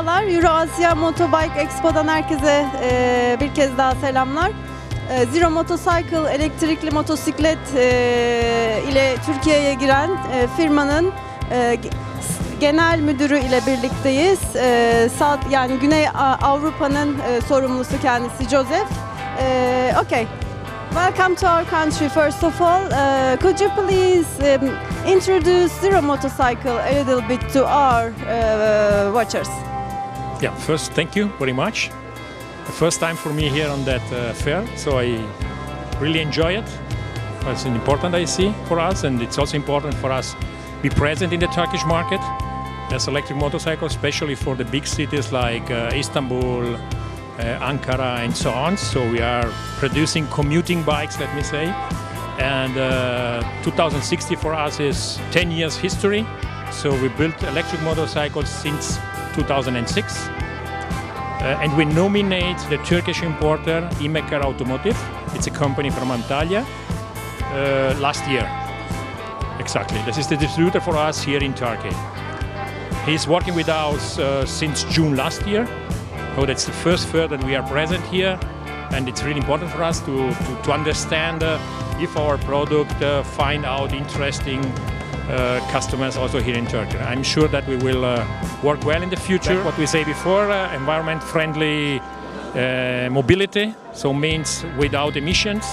Merhabalar, Euroasya Motobike Expo'dan herkese e, bir kez daha selamlar. E, Zero Motorcycle elektrikli motosiklet e, ile Türkiye'ye giren e, firmanın e, ge- genel müdürü ile birlikteyiz. E, South- yani Güney Avrupa'nın e, sorumlusu kendisi Joseph. E, okay. Welcome to our country. First of all, uh, could you please um, introduce Zero Motorcycle a little bit to our uh, watchers? Yeah, first, thank you very much. The first time for me here on that uh, fair, so I really enjoy it. It's an important, I see, for us, and it's also important for us to be present in the Turkish market as electric motorcycles, especially for the big cities like uh, Istanbul, uh, Ankara, and so on. So we are producing commuting bikes, let me say. And uh, 2060 for us is 10 years history. So we built electric motorcycles since 2006. Uh, and we nominate the Turkish importer Imecar Automotive. It's a company from Antalya. Uh, last year, exactly. This is the distributor for us here in Turkey. He's working with us uh, since June last year. So that's the first fair that we are present here, and it's really important for us to to, to understand uh, if our product uh, find out interesting uh, customers also here in Turkey. I'm sure that we will uh, work well in the future. What we say before, uh, environment friendly uh, mobility, so means without emissions,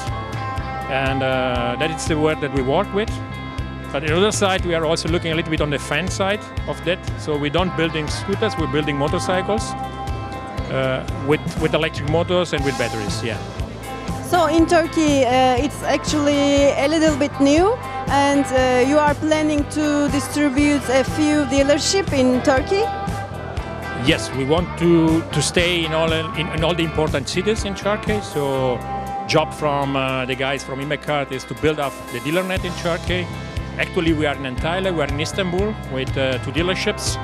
and uh, that is the word that we work with. But on the other side, we are also looking a little bit on the fan side of that. So we don't building scooters, we're building motorcycles uh, with with electric motors and with batteries. Yeah. So in Turkey, uh, it's actually a little bit new, and uh, you are planning to distribute a few dealership in Turkey. Yes, we want to, to stay in all in, in all the important cities in Turkey. So, job from uh, the guys from Imekart is to build up the dealer net in Turkey. Actually, we are in Antalya, we are in Istanbul with uh, two dealerships.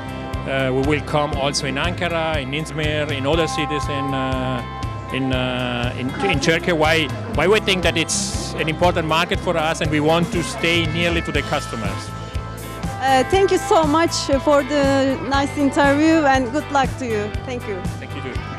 Uh, we will come also in Ankara, in Izmir, in other cities in uh, in, uh, in in Turkey. Why why we think that it's an important market for us, and we want to stay nearly to the customers. Uh, thank you so much for the nice interview, and good luck to you. Thank you. Thank you.